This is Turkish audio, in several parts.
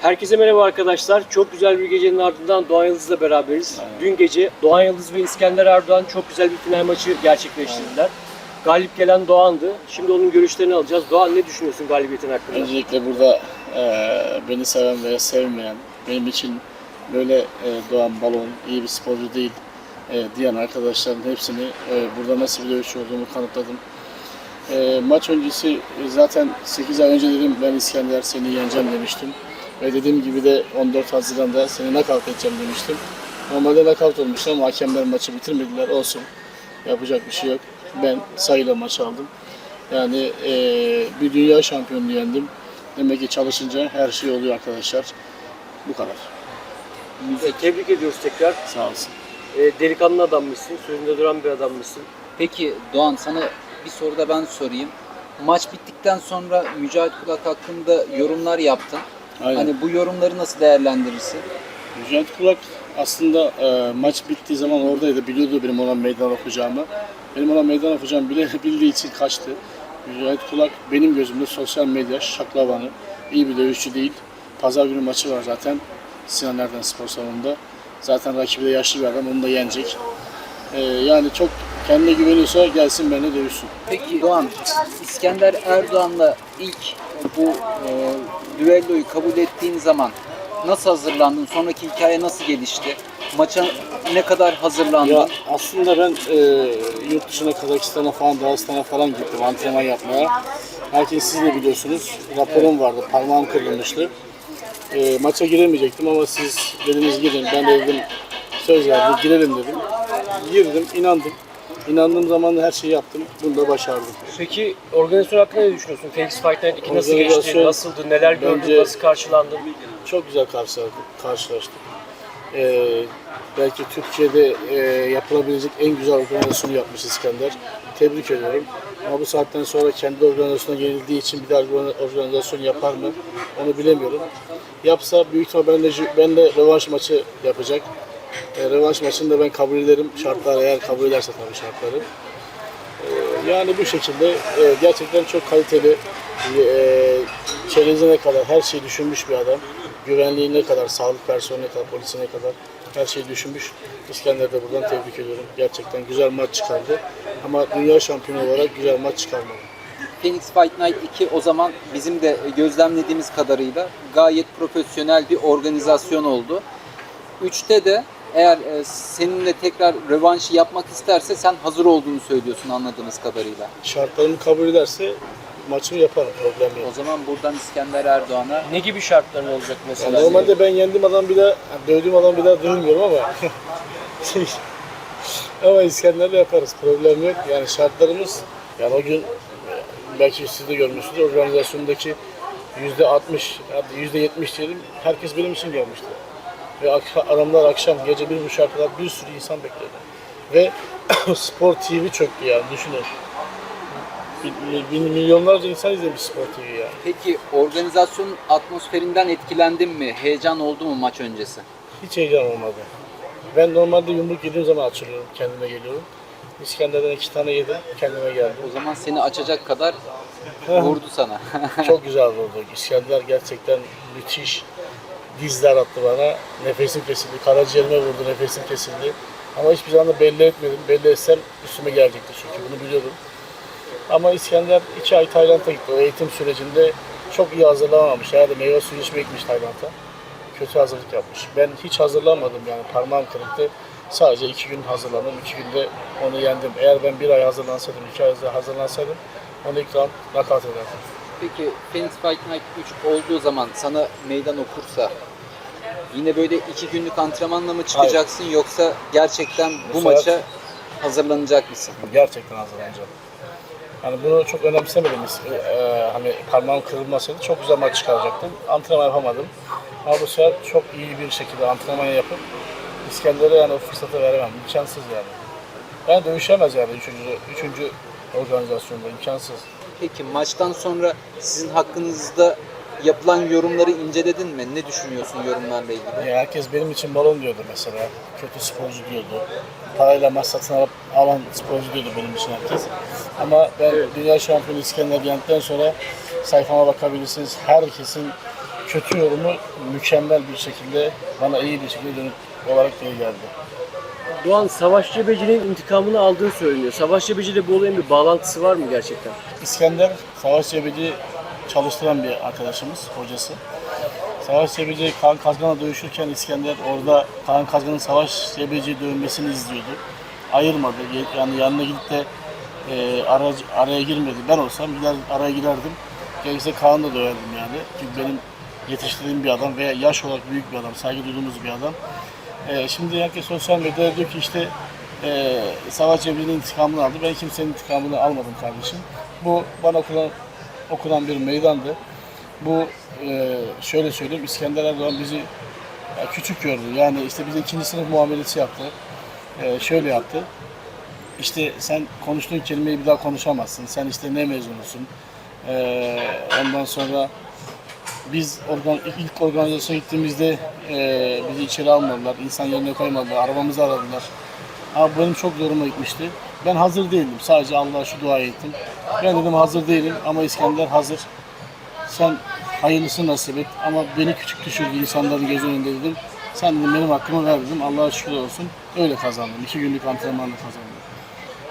Herkese merhaba arkadaşlar. Çok güzel bir gecenin ardından Doğan Yıldız'la beraberiz. Dün gece Doğan Yıldız ve İskender Erdoğan çok güzel bir final maçı gerçekleştirdiler. Galip gelen Doğan'dı. Şimdi onun görüşlerini alacağız. Doğan ne düşünüyorsun galibiyetin hakkında? Öncelikle burada eee, beni seven veya sevmeyen, benim için böyle eee, doğan balon, iyi bir sporcu değil eee, diyen arkadaşların hepsini eee, burada nasıl bir dövüşçü olduğumu kanıtladım. Eee, maç öncesi e, zaten 8 ay önce dedim ben İskender seni yeneceğim demiştim. Ve dediğim gibi de 14 Haziran'da seni knockout edeceğim demiştim. Normalde knockout olmuştu ama hakemler maçı bitirmediler. Olsun. Yapacak bir şey yok. Ben sayıyla maç aldım. Yani eee, bir dünya şampiyonluğu yendim. Demek ki çalışınca her şey oluyor arkadaşlar. Bu kadar. E, Tebrik ediyoruz tekrar. Sağ olsun. E, delikanlı adammışsın. Sözünde duran bir adammışsın. Peki Doğan sana bir soru da ben sorayım. Maç bittikten sonra Mücahit Kulak hakkında yorumlar yaptın. Aynen. Hani bu yorumları nasıl değerlendirirsin? Mücahit Kulak aslında e, maç bittiği zaman oradaydı. Biliyordu benim ona meydan okuyacağımı. Benim ona meydan okuyacağımı bile bildiği için kaçtı. Mücahit Kulak benim gözümde sosyal medya şaklavanı. iyi bir dövüşçü değil. Pazar günü maçı var zaten. Sinan Erden spor salonunda. Zaten rakibi de yaşlı bir adam. Onu da yenecek. E, yani çok kendine güveniyorsa gelsin benimle dövüşsün. Peki Doğan, İskender Erdoğan'la ilk bu e, düelloyu kabul ettiğin zaman nasıl hazırlandın? Sonraki hikaye nasıl gelişti? Maça ne kadar hazırlandın? Ya aslında ben e, yurt dışına Kazakistan'a falan Dağıstan'a falan gittim antrenman yapmaya. Belki siz de biliyorsunuz raporum vardı parmağım kırılmıştı. E, maça giremeyecektim ama siz dediniz girin ben de dedim söz verdim girelim dedim. Girdim inandım. İnandığım zaman her şeyi yaptım. Bunu da başardım. Peki organizasyon hakkında ne düşünüyorsun? Felix Fight Night 2 nasıl geçti? Nasıldı? Neler gördün? Nasıl karşılandın? Çok güzel karşı- karşılaştık. Ee, belki Türkiye'de e, yapılabilecek en güzel organizasyonu yapmış İskender. Tebrik ediyorum. Ama bu saatten sonra kendi organizasyonuna yenildiği için bir daha organ- organizasyon yapar mı onu bilemiyorum. Yapsa büyük ihtimal ben de, ben de rövanş maçı yapacak. E, rövanş maçını ben kabul ederim. Şartlar eğer kabul ederse tabii şartları. Yani bu şekilde e, gerçekten çok kaliteli, e, çerezine kadar her şeyi düşünmüş bir adam. Güvenliğine kadar, sağlık personeline kadar, polisine kadar her şeyi düşünmüş. İskender de buradan tebrik ediyorum. Gerçekten güzel maç çıkardı. Ama dünya şampiyonu olarak güzel maç çıkarmadı. Phoenix Fight Night 2 o zaman bizim de gözlemlediğimiz kadarıyla gayet profesyonel bir organizasyon oldu. 3'te de eğer e, seninle tekrar rövanşı yapmak isterse sen hazır olduğunu söylüyorsun anladığımız kadarıyla. Şartlarını kabul ederse maçımı yaparım, problem yok. O zaman buradan İskender Erdoğan'a Ne gibi şartların olacak mesela? Yani normalde ben yendiğim adam bir daha, yani dövdüğüm adam bir daha dövmüyorum ama ama İskender'le yaparız. Problem yok. Yani şartlarımız yani o gün belki siz de görmüşsünüz organizasyondaki yüzde 60 hadi yüzde 70 diyelim herkes benim için gelmişti. Ve adamlar akşam gece bir buçuk kadar bir sürü insan bekledi. Ve Spor TV çöktü yani düşünün. Bin- milyonlarca insan izlemiş Spor TV yani. Peki organizasyonun atmosferinden etkilendin mi? Heyecan oldu mu maç öncesi? Hiç heyecan olmadı. Ben normalde yumruk yediğim zaman açılıyorum, kendime geliyorum. İskender'den iki tane yedim, kendime geldim. O zaman seni açacak kadar vurdu sana. Çok güzel vurdu. İskender gerçekten müthiş dizler attı bana. Nefesim kesildi, karaciğerime vurdu, nefesim kesildi. Ama hiçbir zaman da belli etmedim. Belli etsem üstüme gelecekti çünkü bunu biliyordum. Ama İskender iki ay Tayland'a gitti. O eğitim sürecinde çok iyi hazırlanamamış. Herhalde meyve suyu içmeye gitmiş Tayland'a. Kötü hazırlık yapmış. Ben hiç hazırlanmadım yani parmağım kırıktı. Sadece iki gün hazırlandım. iki günde onu yendim. Eğer ben bir ay hazırlansaydım, iki ay hazırlansaydım onu ilk round nakavt ederdim. Peki Phoenix Fight Night 3 olduğu zaman sana meydan okursa yine böyle iki günlük antrenmanla mı çıkacaksın yoksa gerçekten bu, Bu sefer- maça hazırlanacak mısın? Gerçekten hazırlanacağım. Yani bunu çok önemsemedim. Ee, hani parmağım kırılmasaydı çok güzel maç çıkaracaktım. Antrenman yapamadım. Ama bu sefer çok iyi bir şekilde antrenman yapıp İskender'e yani o fırsatı veremem. İmkansız yani. Ben dövüşemez yani üçüncü, üçüncü organizasyonda imkansız. Peki maçtan sonra sizin hakkınızda yapılan yorumları inceledin mi? Ne düşünüyorsun yorumlarla ilgili? Ya herkes benim için balon diyordu mesela. Kötü sporcu diyordu. Parayla maç satın alıp alan sporcu diyordu benim için herkes. Ama ben dünya şampiyonu İskender geldikten sonra sayfama bakabilirsiniz. Herkesin kötü yorumu mükemmel bir şekilde bana iyi bir şekilde dönüp olarak geri geldi. Doğan Savaş Cebeci'nin intikamını aldığı söyleniyor. Savaş Cebeci ile bu olayın bir bağlantısı var mı gerçekten? İskender Savaş Cebeci çalıştıran bir arkadaşımız, hocası. Savaş Cebeci Kaan Kazgan'la dövüşürken İskender orada Kaan Kazgan'ın Savaş Cebeci'yi dövmesini izliyordu. Ayırmadı. Yani yanına gidip de e, aracı, araya girmedi. Ben olsam gider araya girerdim. Gerekirse Kaan'ı da döverdim yani. Çünkü benim yetiştirdiğim bir adam veya yaş olarak büyük bir adam, saygı duyduğumuz bir adam. E, şimdi herkes sosyal medyada diyor ki işte e, Savaş Cebeci'nin intikamını aldı. Ben kimsenin intikamını almadım kardeşim. Bu bana okunan, okunan bir meydandı. Bu e, şöyle söyleyeyim İskender Erdoğan bizi ya, küçük gördü. Yani işte bize ikinci sınıf muamelesi yaptı. E, şöyle yaptı. İşte sen konuştuğun kelimeyi bir daha konuşamazsın. Sen işte ne mezunusun. E, ondan sonra biz organ, ilk organizasyona gittiğimizde e, bizi içeri almadılar. İnsan yerine koymadılar. Arabamızı aradılar. Ama benim çok zoruma gitmişti. Ben hazır değildim. Sadece Allah'a şu duayı ettim. Ben dedim hazır değilim ama İskender hazır. Sen hayırlısı nasip et ama beni küçük düşürdü insanların göz önünde dedim. Sen dedim benim hakkımı ver dedim. Allah'a şükür olsun. Öyle kazandım. İki günlük antrenmanla kazandım.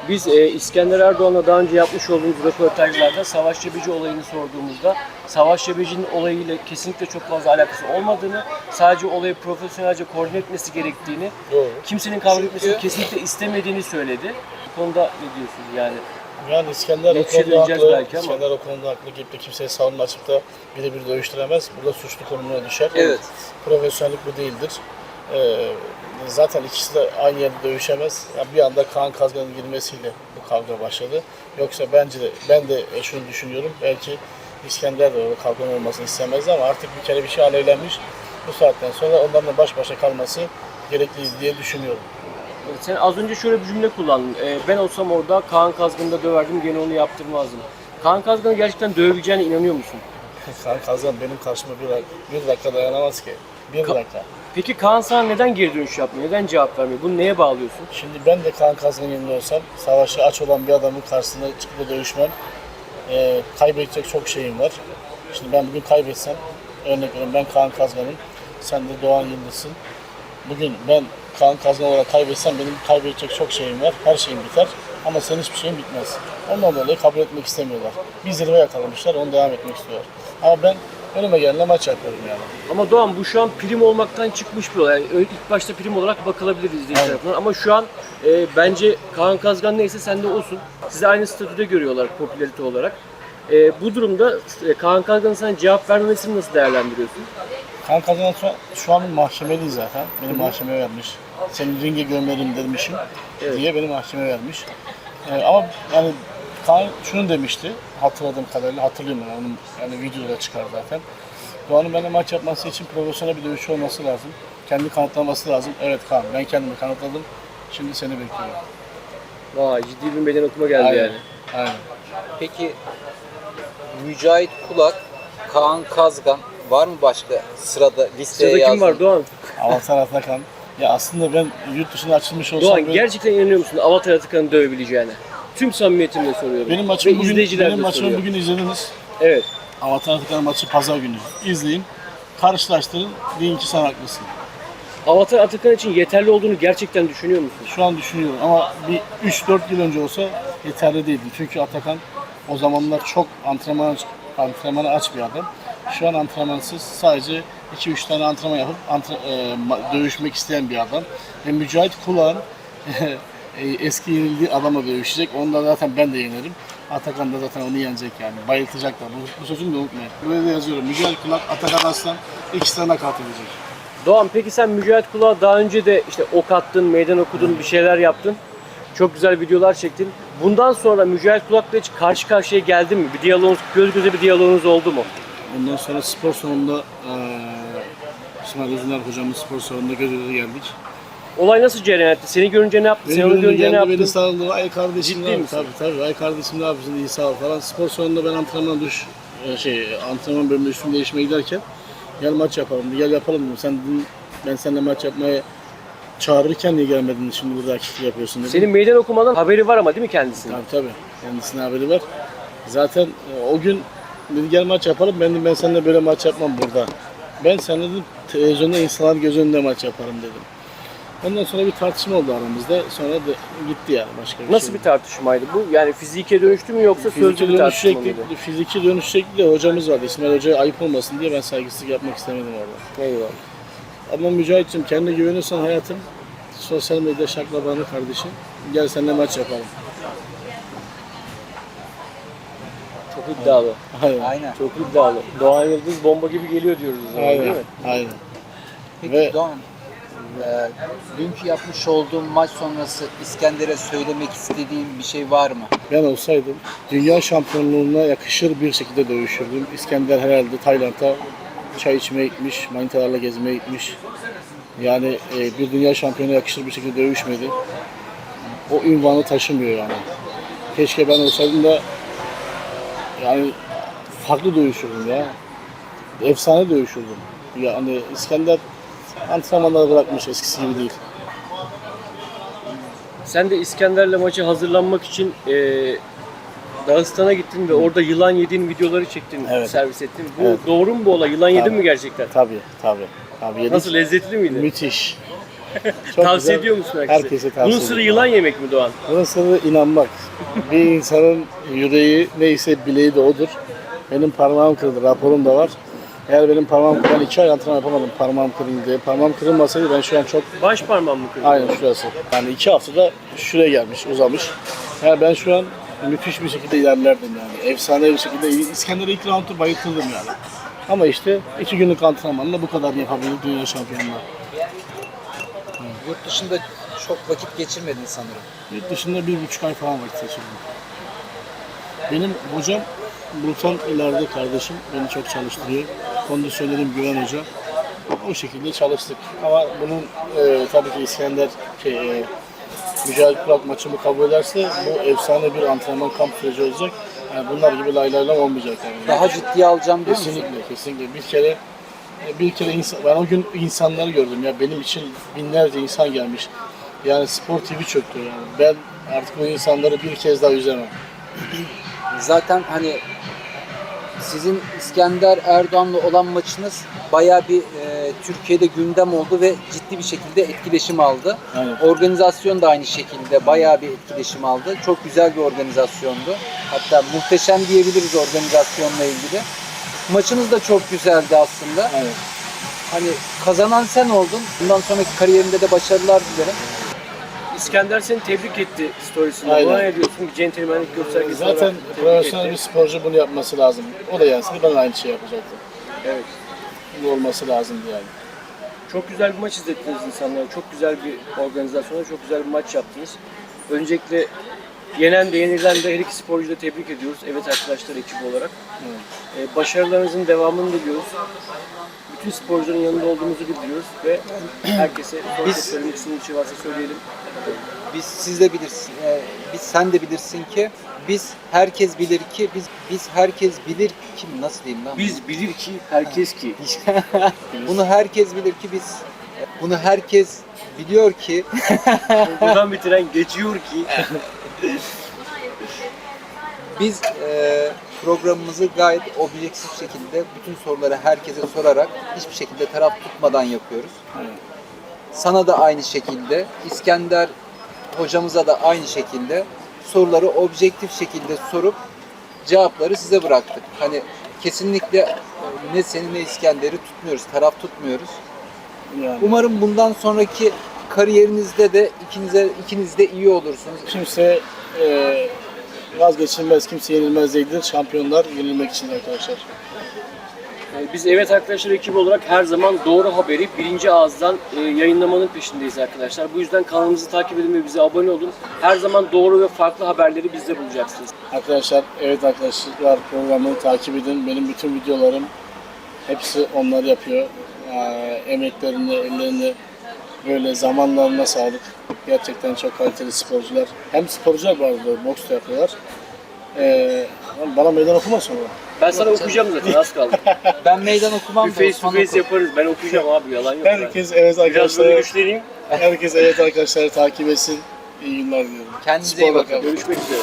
Biz e, İskender Erdoğan'la daha önce yapmış olduğumuz röportajlarda Savaş Cebeci olayını sorduğumuzda Savaş Cebeci'nin olayıyla kesinlikle çok fazla alakası olmadığını, sadece olayı profesyonelce koordine etmesi gerektiğini, Doğru. kimsenin kavga etmesini kesinlikle istemediğini söyledi. Bu konuda ne diyorsunuz yani? Yani İskender o Yetişe konuda döneceğiz haklı. belki ama. İskender o konuda haklı. Gidip de kimseye savunma açıp da birebir dövüştüremez. Burada suçlu konumuna düşer. Evet. Profesyonellik bu değildir. Ee, zaten ikisi de aynı yerde dövüşemez. Ya bir anda Kaan Kazgan'ın girmesiyle bu kavga başladı. Yoksa bence de ben de şunu düşünüyorum. Belki İskender de orada kavganın olmasını istemezdi ama artık bir kere bir şey alevlenmiş. Bu saatten sonra onlarla baş başa kalması gerekli diye düşünüyorum. Sen az önce şöyle bir cümle kullandın. E, ben olsam orada Kaan Kazgan'ı da döverdim, gene onu yaptırmazdım. Kaan Kazgan'ı gerçekten dövebileceğine inanıyor musun? Kaan Kazgan benim karşıma bir, bir dakika dayanamaz ki. Bir Ka- dakika. Peki Kaan sana neden geri dönüş yapmıyor? Neden cevap vermiyor? Bunu neye bağlıyorsun? Şimdi ben de Kaan Kazgan'ın yerinde olsam savaşı aç olan bir adamın karşısında çıkıp da dövüşmem. Ee, kaybedecek çok şeyim var. Şimdi ben bugün kaybetsem, örnek veriyorum ben Kaan Kazgan'ım, sen de Doğan Yıldız'sın. Bugün ben Kaan Kazgan olarak kaybetsem benim kaybedecek çok şeyim var, her şeyim biter. Ama senin hiçbir şeyin bitmez. Ondan dolayı kabul etmek istemiyorlar. Bir zirve yakalamışlar, onu devam etmek istiyorlar. Ama ben önüme gelenle maç yapıyorum yani. Ama Doğan bu şu an prim olmaktan çıkmış bir olay. Yani ilk başta prim olarak bakılabilir izleyici Aynen. tarafından. Ama şu an e, bence Kaan Kazgan neyse sen de olsun. Sizi aynı statüde görüyorlar popülarite olarak. E, bu durumda e, Kaan Kazgan'ın sana cevap vermemesini nasıl değerlendiriyorsun? Kan kazanan şu, şu an mahkemeli zaten. Beni mahkemeye vermiş. Seni ringe gömerim demişim Evet. diye beni mahkemeye vermiş. Ee, ama yani Kaan şunu demişti. Hatırladığım kadarıyla hatırlıyorum ben onun yani videoda çıkar zaten. Doğan'ın benimle maç yapması için profesyonel bir dövüşçü olması lazım. Kendi kanıtlaması lazım. Evet Kaan ben kendimi kanıtladım. Şimdi seni bekliyorum. Vay ciddi bir beden okuma geldi Aynen. yani. Aynen. Peki Mücahit Kulak, Kaan Kazgan var mı başka sırada listeye Sırada kim var? Doğan? Avatar Atakan. Ya aslında ben yurt dışına açılmış olsam Doğan ben- gerçekten inanıyor musun Avatar Atakan'ı dövebileceğine? Tüm samimiyetimle soruyorum. benim maçımı Ve bugün, izleyiciler benim de maçımı soruyor. bugün izlediniz. Evet. Avatar Atakan maçı pazar günü. İzleyin. Karşılaştırın. Deyin ki sen haklısın. Avatar Atakan için yeterli olduğunu gerçekten düşünüyor musun? Şu an düşünüyorum ama bir 3-4 yıl önce olsa yeterli değildi. Çünkü Atakan o zamanlar çok antrenman antrenmanı aç bir adam. Şu an antrenmansız sadece 2-3 tane antrenman yapıp antre, e, dövüşmek isteyen bir adam. Ve Mücahit Kulağan eski yenildiği adamla dövüşecek. Onu da zaten ben de yenerim. Atakan da zaten onu yenecek yani. Bayıltacaklar. Bu, bu sözümü de unutmayın. Böyle de yazıyorum. Mücahit Kulak, Atakan Aslan ikisi de edecek. Doğan peki sen Mücahit Kulak'a daha önce de işte ok attın, meydan okudun, bir şeyler yaptın. Çok güzel videolar çektin. Bundan sonra Mücahit Kulak'la hiç karşı karşıya geldin mi? Bir diyaloğunuz, göz göze bir diyaloğunuz oldu mu? Ondan sonra spor salonunda eee İsmail Özuner hocamın spor salonunda göz göze geldik. Olay nasıl cereyan etti? Seni görünce ne yaptın? Beni Sen onu görünce görünce ne yaptın? beni sarıldı. Ay kardeşim Ciddi ne yap- misin? Tabii tabii. Ay kardeşim ne yapıyorsun? İyi sağ ol falan. Spor salonunda ben antrenman duş e, şey antrenman bölümünde üstümü değişmeye giderken gel maç yapalım. Gel yapalım dedim. Sen dedin, ben seninle maç yapmaya çağırırken niye gelmedin şimdi burada aktiflik yapıyorsun dedim. Senin meydan okumadan haberi var ama değil mi kendisinin? Tabii tabii. Kendisine haberi var. Zaten e, o gün dedi gel maç yapalım. Ben dedim ben seninle böyle maç yapmam burada. Ben seninle dedim televizyonda insanlar göz önünde maç yaparım dedim. Ondan sonra bir tartışma oldu aramızda. Sonra da gitti yani başka bir Nasıl şey. bir tartışmaydı bu? Yani fizike dönüştü mü yoksa sözlü Fiziki bir dönüş tartışma şekli, mıydı? fiziki dönüş şekli de hocamız vardı. İsmail Hoca'ya ayıp olmasın diye ben saygısızlık yapmak istemedim orada. Eyvallah. Ama Mücahit'cim kendine güveniyorsan hayatım sosyal medya şaklabanı kardeşim. Gel seninle maç yapalım. Çok iddialı. Aynen. Aynen. Çok iddialı. Doğan Yıldız bomba gibi geliyor diyoruz o zaman, değil Aynen. mi? Aynen. Peki Ve- Doğan, e, dünkü yapmış olduğum maç sonrası İskender'e söylemek istediğin bir şey var mı? Ben olsaydım dünya şampiyonluğuna yakışır bir şekilde dövüşürdüm. İskender herhalde Tayland'a çay içmeye gitmiş, manitalarla gezmeye gitmiş. Yani e, bir dünya şampiyonuna yakışır bir şekilde dövüşmedi. O ünvanı taşımıyor yani. Keşke ben olsaydım da yani farklı dövüşürdüm ya. Efsane dövüşürdüm. Yani İskender antrenmanları bırakmış eskisi gibi değil. Sen de İskender'le maçı hazırlanmak için e, Dağıstan'a gittin ve orada yılan yediğin videoları çektin, Evet. servis ettin. Bu Evet. doğru mu bu olay? Yılan yedin Tabii. mi gerçekten? Tabii tabii. tabii yedik. Nasıl lezzetli miydi? Müthiş. Çok Tavsiye güzel. ediyor musun herkese? Herkese tavsiye Bunun sırrı ediyorum. yılan yemek mi Doğan? Bunun sırrı inanmak. Bir insanın yüreği neyse bileği de odur. Benim parmağım kırıldı, raporum da var. Eğer benim parmağım, ben iki ay antrenman yapamadım parmağım kırıldı. Parmağım kırılmasaydı ben şu an çok, Baş parmağım mı kırdın? aynen şurası. Yani iki haftada şuraya gelmiş, uzamış. Yani ben şu an müthiş bir şekilde ilerlerdim yani. Efsane bir şekilde. İskender'e ilk roundu bayıltırdım yani. Ama işte iki günlük antrenmanla bu kadar yapabildik dünya şampiyonluğu. Yurt dışında çok vakit geçirmedin sanırım. Yurt dışında bir buçuk ay falan vakit geçirdim. Benim hocam Burkan ileride kardeşim beni çok çalıştırıyor. Kondisyonerim Güven Hoca. O şekilde çalıştık. Ama bunun e, tabii ki İskender şey, e, Mücahit Kurak maçımı kabul ederse bu efsane bir antrenman kamp süreci olacak. Yani bunlar gibi lay lay lam olmayacak yani. Daha ciddiye alacağım diyor musun? Kesinlikle, kesinlikle. Bir kere bir kere insan, ben o gün insanları gördüm ya benim için binlerce insan gelmiş. Yani Spor TV çöktü yani. Ben artık bu insanları bir kez daha üzemem. Zaten hani sizin İskender Erdoğan'la olan maçınız bayağı bir e, Türkiye'de gündem oldu ve ciddi bir şekilde etkileşim aldı. Aynen. Organizasyon da aynı şekilde bayağı bir etkileşim aldı. Çok güzel bir organizasyondu. Hatta muhteşem diyebiliriz organizasyonla ilgili. Maçınız da çok güzeldi aslında. Aynen. Hani kazanan sen oldun. Bundan sonraki kariyerinde de başarılar dilerim. İskender seni tebrik etti storiesinde. Aynen. Buna ne diyorsun? Centilmenlik göstergesi Zaten olarak tebrik profesyonel etti. bir sporcu bunu yapması lazım. O da yenseydi ben aynı şey yapacaktım. Evet. Bu olması lazımdı yani. Çok güzel bir maç izlettiniz insanlara. Çok güzel bir organizasyonda çok güzel bir maç yaptınız. Öncelikle yenen de yenilen de her iki sporcuyu da tebrik ediyoruz. Evet arkadaşlar ekibi olarak. Ee, başarılarınızın devamını diliyoruz. Bütün sporcuların yanında olduğumuzu bildiriyoruz ve herkese Biz- söylemek istediğim bir şey varsa söyleyelim. Biz siz de bilirsin, e, biz sen de bilirsin ki biz herkes bilir ki biz biz herkes bilir kim nasıl diyeyim lan? Biz bilir ki herkes ki. bunu herkes bilir ki biz bunu herkes biliyor ki Buradan bitiren geçiyor ki. biz e, programımızı gayet objektif şekilde bütün soruları herkese sorarak hiçbir şekilde taraf tutmadan yapıyoruz. Sana da aynı şekilde, İskender hocamıza da aynı şekilde soruları objektif şekilde sorup cevapları size bıraktık. Hani kesinlikle e, ne seni ne İskender'i tutmuyoruz, taraf tutmuyoruz. yani. Umarım bundan sonraki kariyerinizde de ikinize ikiniz de iyi olursunuz. Kimse e, vazgeçilmez, kimse yenilmez değildir. Şampiyonlar yenilmek için arkadaşlar. Yani Biz Evet Arkadaşlar ekibi olarak her zaman doğru haberi birinci ağızdan e, yayınlamanın peşindeyiz arkadaşlar. Bu yüzden kanalımızı takip edin ve bize abone olun. Her zaman doğru ve farklı haberleri bizde bulacaksınız. Arkadaşlar, evet arkadaşlar programını takip edin. Benim bütün videolarım hepsi onlar yapıyor. Ee, emeklerini, ellerini böyle zamanlarına sağlık. Gerçekten çok kaliteli sporcular. Hem sporcular var burada, boks da yapıyorlar. Ee, bana meydan okuma sonra. Ben sana okuyacağım zaten az kaldı. Ben meydan okumam bir da face to Osman face okur. yaparız. Ben okuyacağım abi yalan yok. ben. Herkes evet Biraz böyle arkadaşlar. güçleneyim. Herkes evet arkadaşlar takip etsin. İyi günler diliyorum. Kendinize iyi Sporla bakın. kalın. Görüşmek üzere.